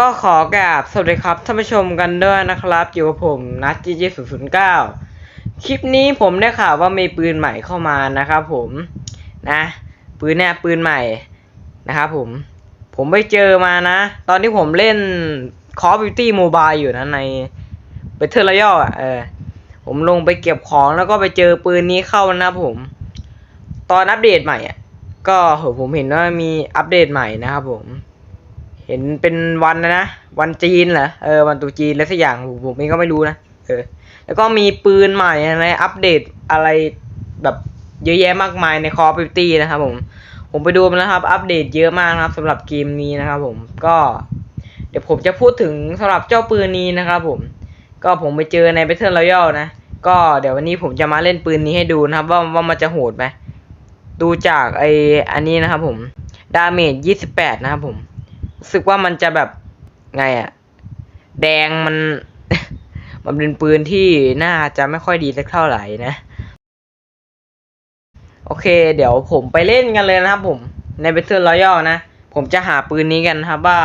ก็ขอกราบสวัสดีครับท่านผู้ชมกันด้วยนะครับ อยู่กับผมนัทจีจีศูนย์ศูนย์เก้าคลิปนี้ผมได้ข่าวว่ามีปืนใหม่เข้ามานะครับผมนะปืนเนี่ยปืนใหม่นะครับผม ผมไปเจอมานะ ตอนที่ผมเล่น Call of Duty Mobile อยู่นะใน Battle Royale อะเออผมลงไปเก็บของแล้วก็ไปเจอปืนนี้เข้านะครับผม ตอนอัปเดตใหม่อะก็เหผมเห็นว่ามีอัปเดตใหม่นะครับผม เห็นเป็นวันนะนะ วันจีนเหรอเออวันตุจีนแล้วสักอย่างผมผมเองก็ไม่รู้นะเออ แล้วก็มีปืนใหม่อะไรอัปเดตอะไรแบบเยอะแยะมากมายใน Call of Duty นะครับผม ผมไปดูมาแล้วครับ อัปเดตเยอะมากนะครับสำหรับเกมนี้นะครับผมก็ เดี๋ยวผมจะพูดถึงสำหรับเจ้าปืนนี้นะครับผม ก็ผมไปเจอใน Battle Royale นะ ก็เดี๋ยววันนี้ผมจะมาเล่นปืนนี้ให้ดูนะครับ ว่าว่ามันจะโหดไหมดูจากไออันนี้นะครับผมดาเมจ28 นะครับผม สึกว่ามันจะแบบไงอะแดงมัน มันเป็นปืนที่น่าจะไม่ค่อยดีสักเท่าไหร่นะ โอเค เดี๋ยวผมไปเล่นกันเลยนะครับผม ใน Battle Royale นะ ผมจะหาปืนนี้กันครับว่า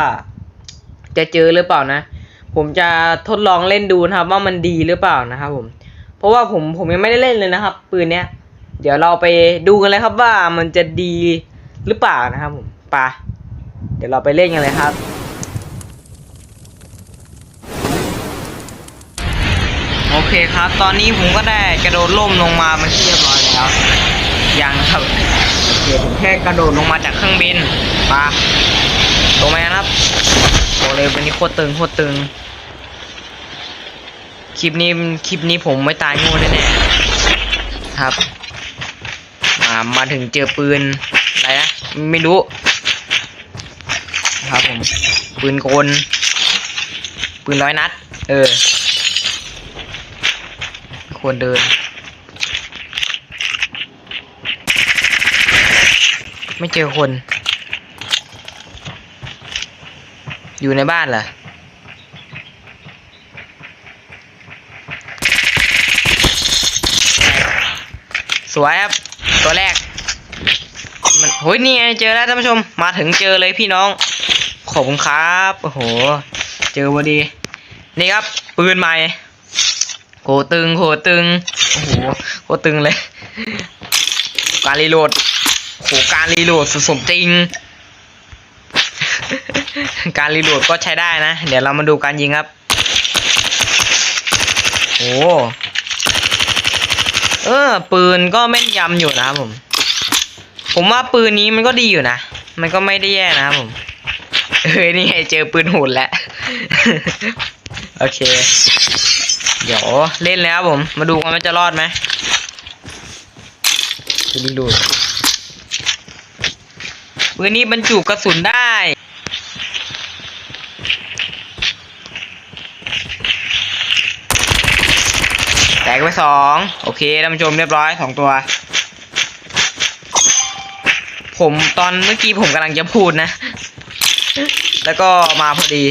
จะเจอหรือเปล่านะ ผมจะทดลองเล่นดูนะครับ ว่ามันดีหรือเปล่านะครับผม เพราะว่าผมผมยังไม่ได้เล่นเลยนะครับ ปืนเนี้ย เดี๋ยวเราไปดูกันเลยครับว่ามันจะดีหรือเปล่านะครับผมไปะ ดี๋ยวเราไปเล่นกันเลยครับโอเคครับ ตอนนี้ผมก็ได้กระโดดล่มลงมาเป็นที่เรียบร้อยแล้ว ยังครับเดี๋ยวผมแค่กระโดดลงมาจากเครื่องบินไปะลงมครับบอกเลยวันนี้โคตรตึงโคตรตึง คลิปนี้คลิปนี้ผมไม่ตายโง่แน่ครับ มามาถึงเจอปืนอะไรนะไม่รู้ ครับผม ปืนกล ปืนร้อยนัด เออ ควรเดิน ไม่เจอคน อยู่ในบ้านเหรอสวยครับ ตัวแรกมันโอ้ยนี่ไงเจอแล้วท่านผู้ชมมาถึงเจอเลยพี่น้อง ขอบคุณครับ โอ้โห เจอพอดี นี่ครับ ปืนใหม่โหตึงโหตึง โอ้โหโหตึงเลย การรีโหลดโหการรีโหลดสุดสมจริง การรีโหลดก็ใช้ได้นะ เดี๋ยวเรามาดูการยิงครับ โอ้เออ ปืนก็แม่นยำอยู่นะครับผม ผมว่าปืนนี้มันก็ดีอยู่นะ มันก็ไม่ได้แย่นะครับผม ฮ้ยนี่ไงเจอปืนโหดแล้ว โอเค เดี๋ยวเล่นแล้วครับผม มาดูกันว่าจะรอดไหมดูดูปืนนี้บรรจุกระสุนได้แตกไปสองโอเคท่านผู้ชมเรียบร้อยสองตัว ผมตอนเมื่อกี้ผมกำลังจะพูดนะ แล้วก็มาพอดี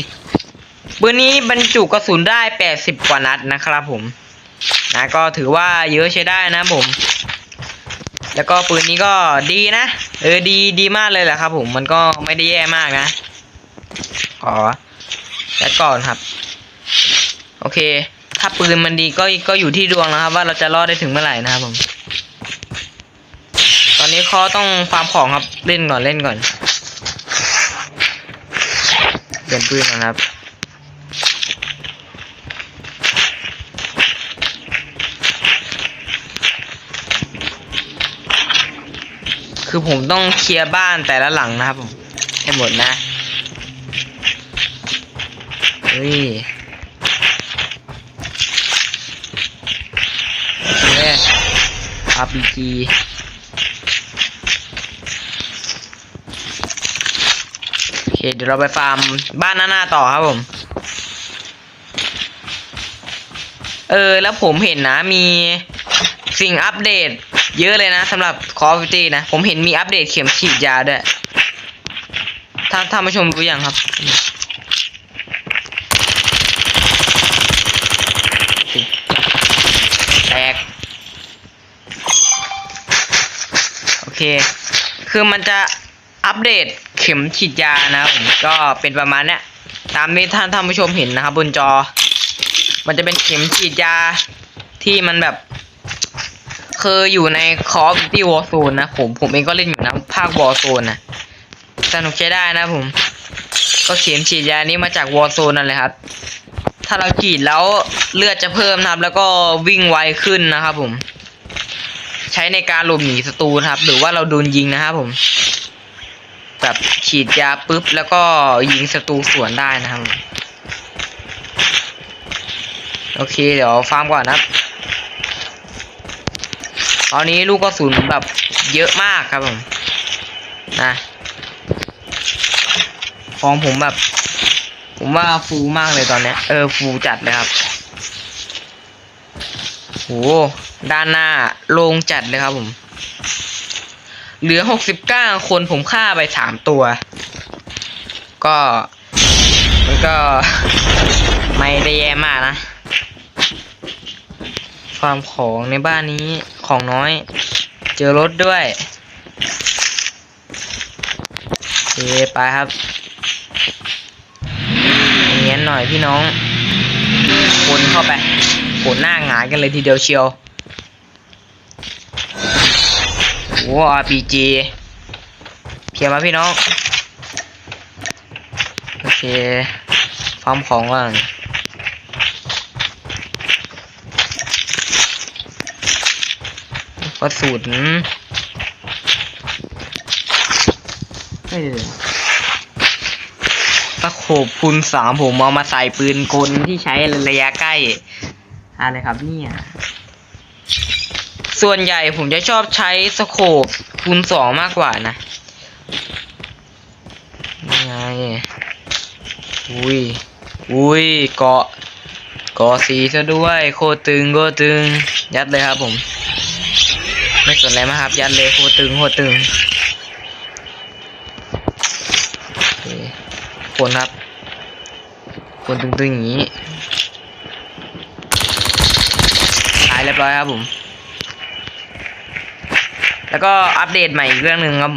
ปืนนี้บรรจุกระสุนได้แปดสิบกว่านัดนะครับผม นะก็ถือว่าเยอะใช้ได้นะผม แล้วก็ปืนนี้ก็ดีนะ เออดีดีมากเลยแหละครับผมมันก็ไม่ได้แย่มากนะ ขอแล้ก่อนครับ โอเค ถ้าปืนมันดีก็ก็อยู่ที่ดวงนะครับ ว่าเราจะรอดได้ถึงเมื่อไหร่นะครับผม ตอนนี้เขาต้องฟาร์มของครับเล่นก่อนเล่นก่อน เปลี่ยนปืนก่อนครับคือผมต้องเคลียร์บ้านแต่ละหลังนะครับผมให้หมดนะ เฮ้ยโอเค RPG โอ เคเดี๋ยวเราไปฟาร์มบ้านหน้าๆต่อครับผม เออ แล้วผมเห็นนะมีสิ่งอัปเดต เยอะเลยนะสำหรับ Call of Duty นะ ผมเห็นมีอัปเดตเข็มฉีดยาด้วยท่านท่านผู้ชมรู้ยังครับแตกโอเค คือมันจะอัปเดต เข็มฉีดยานะครับผมก็เป็นประมาณเนี้ยตามที่ท่านท่านผู้ชมเห็นนะครับ บนจอ มันจะเป็นเข็มฉีดยาที่มันแบบเคยอยู่ในคอฟที่วอ r z โซนนะผมผมเองก็เล่นอยู่นะภาควอ r z โซนนะสนุกใช้ได้นะผม ก็เข็มฉีดยานี้มาจากวอ r z โซนนั่นเลยครับ ถ้าเราฉีดแล้วเลือดจะเพิ่มนะครับ แล้วก็วิ่งไวขึ้นนะครับผม ใช้ในการหลบหนีศัตรูนะครับ หรือว่าเราโดนยิงนะครับผม แบบฉีดยาปุ๊บแล้วก็ยิงศัตรูสวนได้นะครับ โอเคเดี๋ยวฟาร์มก่อนนะตอนนี้ลูกกระสุนแบบเยอะมากครับผมนะของผมแบบ ผมว่าฟูมากเลยตอนเนี้ยเออฟูจัดเลยครับโหด้านหน้าโล่งจัดเลยครับผม เหลือหกสิบเก้าคนผมฆ่าไปสามตัว ก็มันก็ไม่ได้แย่มากนะฟาร์มของในบ้านนี้ของน้อย เจอรถด้วยโอเคไปครับเงี้ยหน่อยพี่น้องคนเข้าไปโหหน้าหงายกันเลยทีเดียวเชียวโอ้ RPG เพียมาพี่น้อง โอเคฟาร์มของก่อนกระสุนเออตะโขบคูณสามผมเอามาใส่ปืนกลที่ใช้ระยะใกล้ อะไรครับเนี่ย ส่วนใหญ่ผมจะชอบใช้สโคบคูณสองมากกว่านะนี่ไงอุ้ยอุ้ยเกาะเกาะสีซะด้วย โคตรตึงโคตรตึง ยัดเลยครับผม ไม่สนอะไรมากครับ ยัดเลยโคตรตึงโคตรตึงคนครับคนตึงๆอย่างนี้หายเรียบร้อยครับผม แล้วก็อัปเดตใหม่อีกเรื่องหนึ่งครับ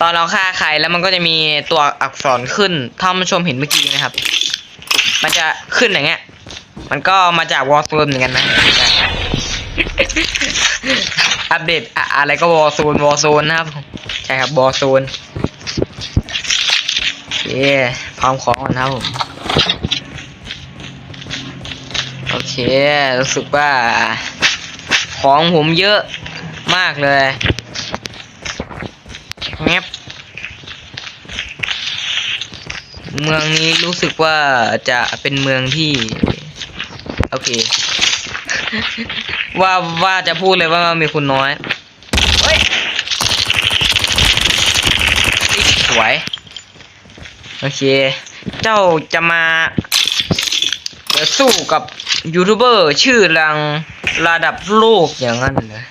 ตอนเราฆ่าใครแล้วมันก็จะมีตัวอักษรขึ้นถ้าผู้ชมเห็นเมื่อกี้นะครับ มันจะขึ้นอย่างเงี้ย มันก็มาจากวอลโซนเหมือนกันนะ อัปเดตอะอะไรก็วอลโซนวอลโซนนะครับ ใช่ครับวอลโซนโอเคพร้อมของก่อนครับผมโอเค รู้สึกว่า ของผมเยอะ มากเลยแงบเมืองนี้รู้สึกว่าจะเป็นเมืองที่ โอเค ว่าว่าจะพูดเลยว่ามีคุณน้อยเฮ้ยนี่สวย โอเค เจ้าจะมาเดี๋ยวสู้กับยูทูบเบอร์ชื่อรังระดับโลกอย่างนั้นเลย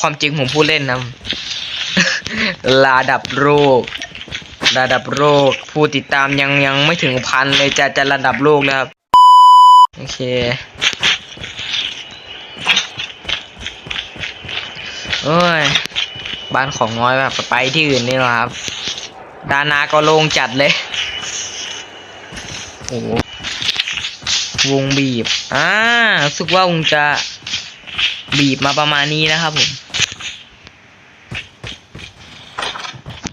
ความจริงผมพูดเล่นนะระดับโลกระดับโลกผู้ติดตามยังยังไม่ถึงพันเลยจะจะระดับโลกแล้วครับ โอเคเอ้ย บ้านของน้อยแบบไปที่อื่นนี่หละครับ ดานาก็โล่งจัดเลย โอ้โหวงบีบ อ่าสึกว่า วงจะบีบมาประมาณนี้นะครับผม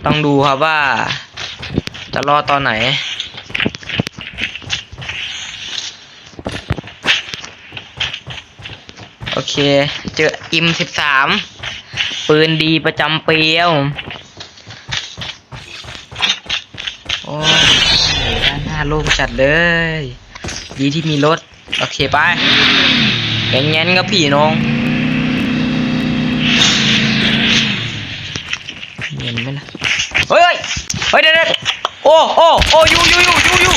ต้องดูครับว่า จะรอตอนไหน โอเค เจออิมสิบสามปืนดีประจำปีครับผมโอ้ยด้านหน้าโล่งจัดเลย ดีที่มีรถ โอเค ไปอย่างงั้นก็พี่น้อง เห็นไหมล่ะเฮ้ยเฮ้ยเฮ้ยเดี๋ยวเดี๋ยวโอ้โอ้โอ้ยูยูยูยูยู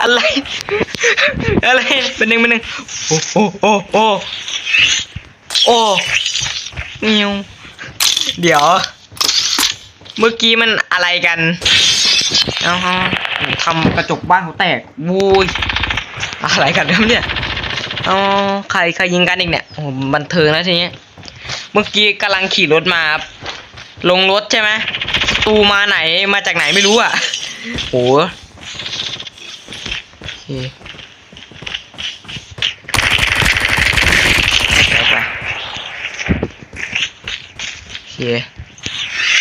อะไรอะไรเป็นหนึ่งเป็นหนึ่งโอ้โอ้โอ้โอ้โอ้นิวเดี๋ยว เมื่อกี้มันอะไรกันเอาฮะทำกระจกบ้านเขาแตกวูยอะไรกันเนี่ยเอ๋อใครใครยิงกันอีกเนี่ยโอ้บันเทิงนะทีนี้ เมื่อกี้กำลังขี่รถมาลงรถใช่ไหมตูมาไหนมาจากไหนไม่รู้อะโหโอเคไปไปโอเค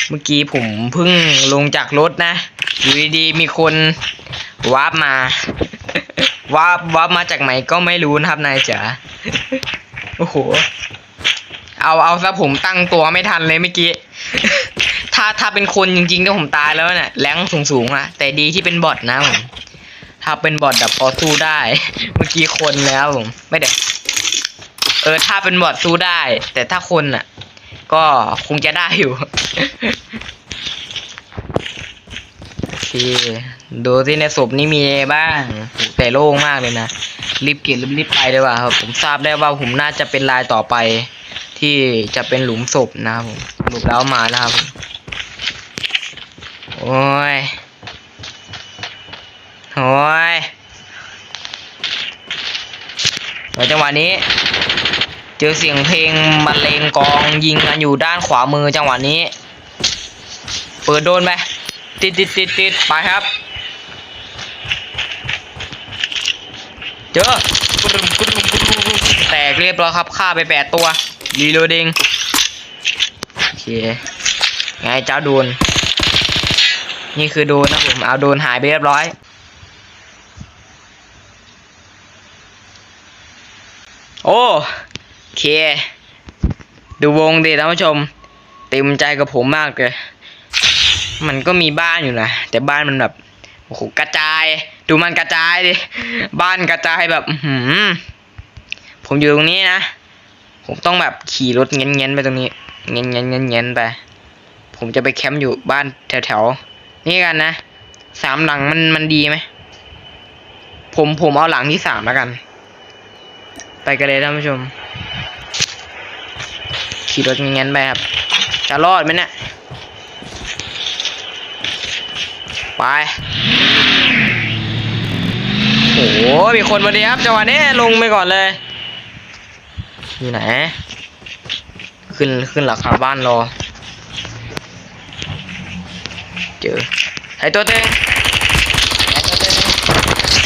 เมื่อกี้ผมเพิ่งลงจากรถนะ อยู่ดีๆมีคนวาร์ปมาวาร์ปวาร์ปมาจากไหนก็ไม่รู้นะครับนายจ๋าโอ้โห เอาเอาซะผมตั้งตัวไม่ทันเลยเมื่อกี้ ถ้าถ้าเป็นคนจริงๆก็ผมตายแล้วเนี่ยแรงสูงสูงอะแต่ดีที่เป็นบอทนะผมถ้าเป็นบอทแบบพอสู้ได้ เมื่อกี้คนแล้วผมไม่เด็เออ ถ้าเป็นบอทสู้ได้ แต่ถ้าคนอะก็คงจะได้อยู่โอเคดูที่ในศพนี้มีอะไรบ้างแต่โล่งมากเลยนะรีบเก็บรีบไปเลยว่ะครับผมทราบได้ว่าผมน่าจะเป็นลายต่อไป ที่จะเป็นหลุมศพนะครับผมหลุมแล้วมาแล้วครับ โอ้ย โอ้ยแล้วจังหวะนี้ เจอเสียงเพลงบรรเลงกองยิงกันอยู่ด้านขวามือจังหวะนี้ เปิดโดนไปติดติดติดติดไปครับ เจอกุดุมกุดุมกุดุมกุดุมแตกเรียบร้อยครับฆ่าไปแปดตัว รีโหลดิงโอเคไงเจ้าโดน นี่คือโดนนะผมเอาโดนหายไปเรียบร้อยโอ้โอเค ดูวงดีท่านผู้ชม เต็มใจกับผมมากเลย มันก็มีบ้านอยู่นะ แต่บ้านมันแบบโอ้โหกระจาย ดูมันกระจายดิ บ้านกระจายแบบ อืผมอยู่ตรงนี้นะ ผมต้องแบบขี่รถเงี้ยนๆไปตรงนี้เงี้ยนๆเงี้ยนๆไป ผมจะไปแคมป์อยู่บ้านแถวๆนี่กันนะสามหลังมันมันดีไหมผมผมเอาหลังที่สามแล้วกัน ไปกันเลยท่านผู้ชม ขี่รถเงี้ยนๆไปครับ จะรอดไหมเนี่ยไปโอ้โหมีคนมาดีครับจังหวะนี้ลงไปก่อนเลย อยู่ไหน ขึ้นขึ้นหลังคาบ้านรอ เจอไอตัวตึง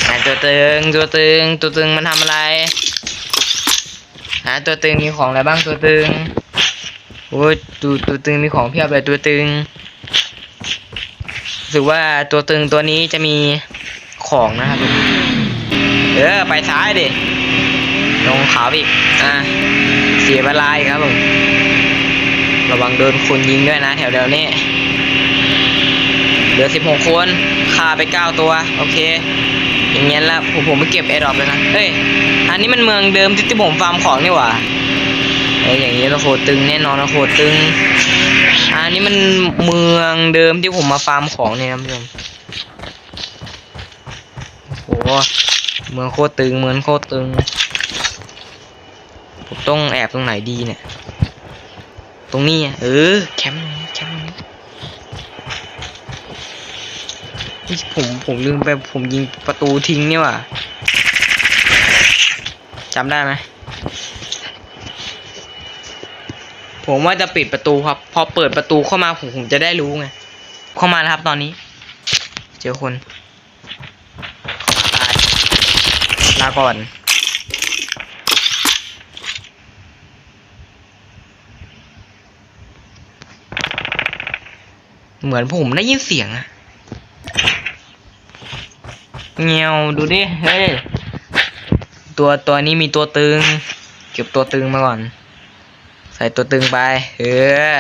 ไอตัวตึงไอตัวตึงตัวตึงตัวตึงมันทำอะไรหาตัวตึงมีของอะไรบ้างตัวตึงโอ้ตัวตัวตึงมีของเพียบเลยตัวตึงรู้สึกว่าตัวตึงตัวนี้จะมีของนะครับผมเออ ไปซ้ายดิ ลงขาวอีก อะ เสียเวลาอีกครับผมระวังโดนคนยิงด้วยนะ แถวเดียวนี้เหลือสิบหกคนฆ่าไปเก้าตัว โอเค อย่างเงี้ยแล้วผมผมไปเก็บแอร์ดรอปเลยนะเฮ้ย อันนี้มันเมืองเดิมที่ที่ผมฟาร์มของนี่หว่าเอ้อย่างนี้เราโคตรตึงแน่นอนเราโคตรตึง อันนี้มันเมืองเดิมที่ผมมาฟาร์มของเนี่ยนะผู้ชมโอ้โหเมืองโคตรตึงเมืองโคตรตึง ผมต้องแอบตรงไหนดีเนี่ย ตรงนี้อะเออแคมป์นี้แคมป์นี้นี่ผมผมลืมไปผมยิงประตูทิ้งนี่หว่าจำได้ไหมผมว่าจะปิดประตูครับ พอเปิดประตูเข้ามาผมผมจะได้รู้ไง เข้ามาแล้วครับตอนนี้ เจอคน เข้ามาตายลาก่อน เหมือนผมได้ยินเสียงอะเงียวดูดิ เฮ้ย ตัวตัวนี้มีตัวตึง เก็บตัวตึงมาก่อน ใส่ตัวตึงไป เออ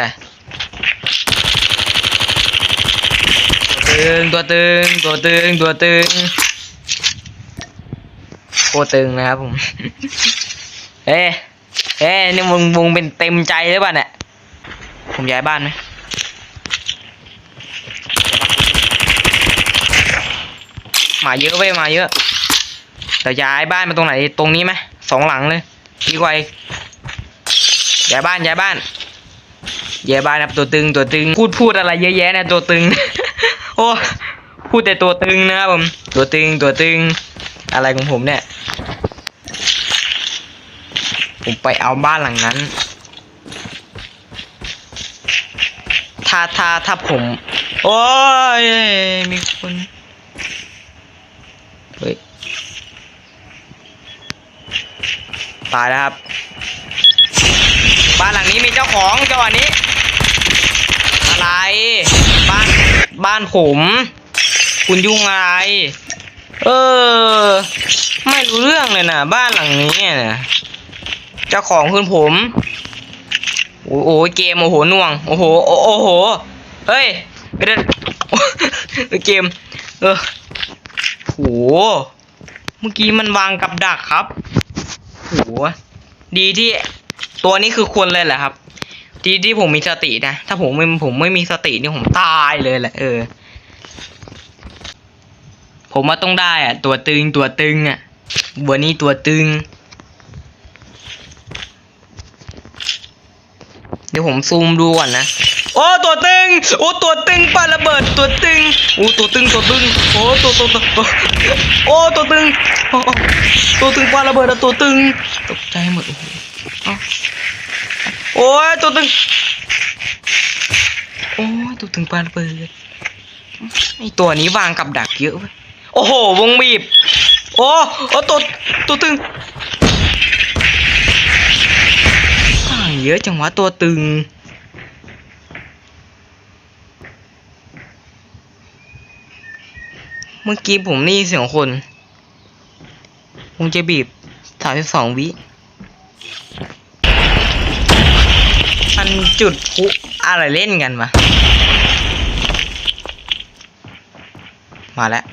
ตัวตึงตัวตึง ตัวตึง ตัวตึง โคตึงนะครับผมเอ้ยเอ้ยนี่มึงมึงเป็นเต็มใจหรือเปล่าเนี่ย ผมย้ายบ้านไหม มาเยอะเว้ยมาเยอะแต่ย้ายบ้านมาตรงไหนตรงนี้ไหมสองหลังเลยดีกว่าอีกย้ายบ้านย้ายบ้านย้ายบ้านครับตัวตึงตัวตึงพูดพูดอะไรเยอะแยะเนี่ยตัวตึง โอ้พูดแต่ตัวตึงนะครับผมตัวตึงตัวตึงอะไรของผมเนี่ย ผมไปเอาบ้านหลังนั้นทถ้าถ้าถ้าผม โอ้ยมีคน เฮ้ยตายแล้วครับ บ้านหลังนี้มีเจ้าของจังหวะนี้ อะไร บ้านบ้านผม คุณยุ่งอะไร เออ ไม่รู้เรื่องเลยนะบ้านหลังนี้เนี่ยเจ้าของคือผม โอ้โหเกมโอ้โหน่วง โอ้โหโอ้โหเฮ้ยเดี๋ยวเดี๋ยวเกม เออ โห เมื่อกี้มันวางกับดักครับโหดีที่ตัวนี้คือคนเลยแหละครับ ดีที่ผมมีสตินะ ถ้าผมไม่ผมไม่มีสตินี่ผมตายเลยแหละเออ ผมว่าต้องได้อะตัวตึงตัวตึงอะบัวนี้ตัวตึง เดี๋ยวผมซูมดูก่อนนะ โอ้ตัวตึงโอ้ตัวตึงปาระเบิดตัวตึงโอ้ตัวตึงตัวตึงโอ้ตัวตัวตัวโอ้ตัวตึงโอ้ตัวตึงปาระเบิดอะตัวตึงตกใจหมดโอ้โหเอ้โอ้ยตัวตึงโอ้ยตัวตึงปาระเบิดไอตัวนี้วางกับดักเยอะเว้ยโอ้โหวงบีบโอ้โอ้ตัวตัวตึงต่างเยอะจังวะตัวตึง เมื่อกี้ผมได้ยินเสียงคนคงจะบีบสามสิบสองวิมันจุดพุอะไรเล่นกันวะมาแล้ว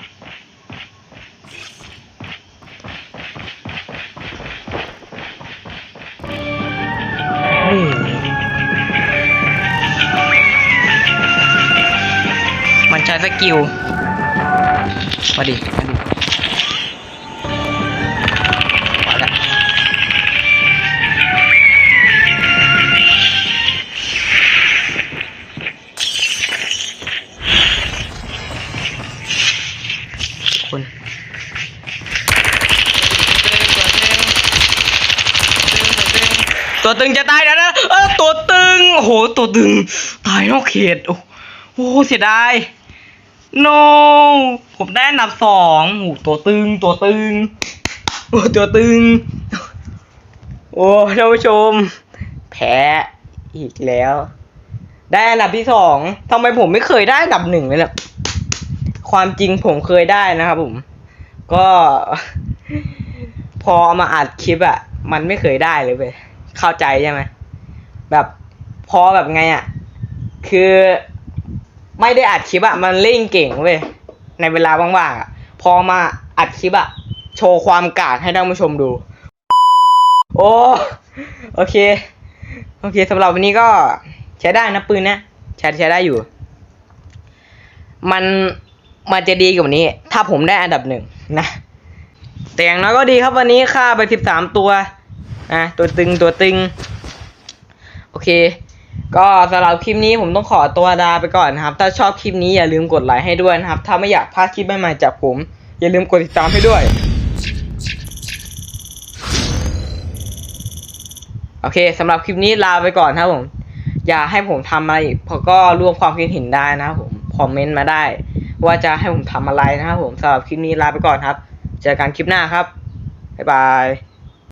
มันใช้สกิล มาดิมาดิมาละคนตัวตึงจะตายแล้วนะเออตัวตึงโอ้โหตัวตึง ตายนอกเขต โอ้โหเสียดาย no ผมได้อันดับสองโอ้ตัวตึง ตัวตึง โอ้ตัวตึง โอ้ท่านผู้ชม แพ้อีกแล้ว ได้อันดับที่สองทำไมผมไม่เคยได้อันดับหนึ่งเลยเนี่ยความจริงผมเคยได้นะครับผม ก็ พอเอามาอัดคลิปอะมันไม่เคยได้เลยเว้ยเข้าใจใช่ไหมแบบพอแบบไงอะคือไม่ได้อัดคลิปอะมันเล่นเก่งเว้ย ในเวลาว่างๆอะพอมาอัดคลิปอะโชว์ความกากให้ท่านผู้ชมดู โอ้โอเค โอเคสำหรับวันนี้ก็ใช้ได้นะปืนนะใช้ใช้ได้อยู่ มันมันจะดีกว่านี้ ถ้าผมได้อันดับหนึ่งนะแต่อย่างน้อยก็ดีครับวันนี้ค่าไปสิบสามตัวอะตัวตึงตัวตึง โอเค ก็สำหรับคลิปนี้ผมต้องขอตัวลาไปก่อนนะครับ ถ้าชอบคลิปนี้อย่าลืมกดไลค์ให้ด้วยนะครับ ถ้าไม่อยากพลาดคลิปใหม่ๆจากผม อย่าลืมกดติดตามให้ด้วย โอเคสำหรับคลิปนี้ลาไปก่อนครับผม อย่าให้ผมทำอะไรอีกเพราะก็ร่วมความคิดเห็นได้นะครับผม คอมเมนต์มาได้ ว่าจะให้ผมทำอะไรนะครับผมสำหรับคลิปนี้ลาไปก่อนครับ เจอกันคลิปหน้าครับ บ๊ายบาย